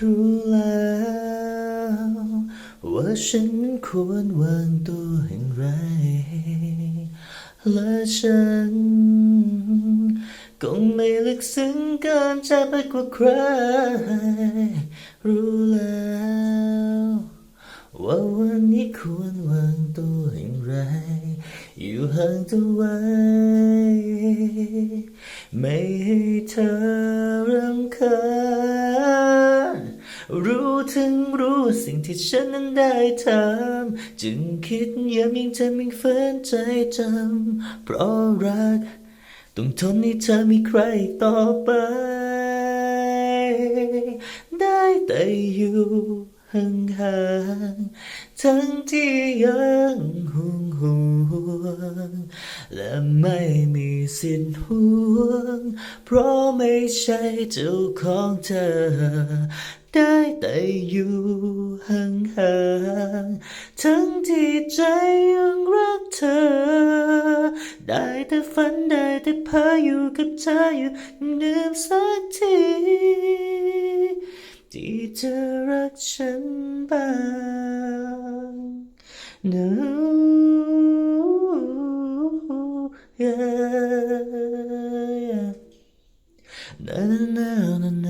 รู้แล้วว่าฉันควรวางตัวอย่างไร และฉันคงไม่ลึกซึ้งเกินจะไปกว่าใคร รู้แล้วว่าวันนี้ควรวางตัวอย่างไร อยู่ห่างตัวไว้ ไม่ให้เธอรำคาญ รู้ถึงรู้สิ่งที่ฉันนั้นได้ทำจึงคิดย้ำยิ่งจำยิ่งฝืนใจจำเพราะรัก ต้องทนให้เธอมีใครต่อไป ได้แต่อยู่ห่างๆทั้งที่ยังห่วง และไม่มีสิทธิ์ห่วง เพราะไม่ใช่เจ้าของเธอ ได้แต่อยู่ห่างๆทั้งที่ใจยังรักเธอ ได้แต่ฝันได้แต่เพ้ออยู่กับเธออยู่เดิมสักทีที่เธอรักฉันบ้าง No yeah, yeah. Na na na na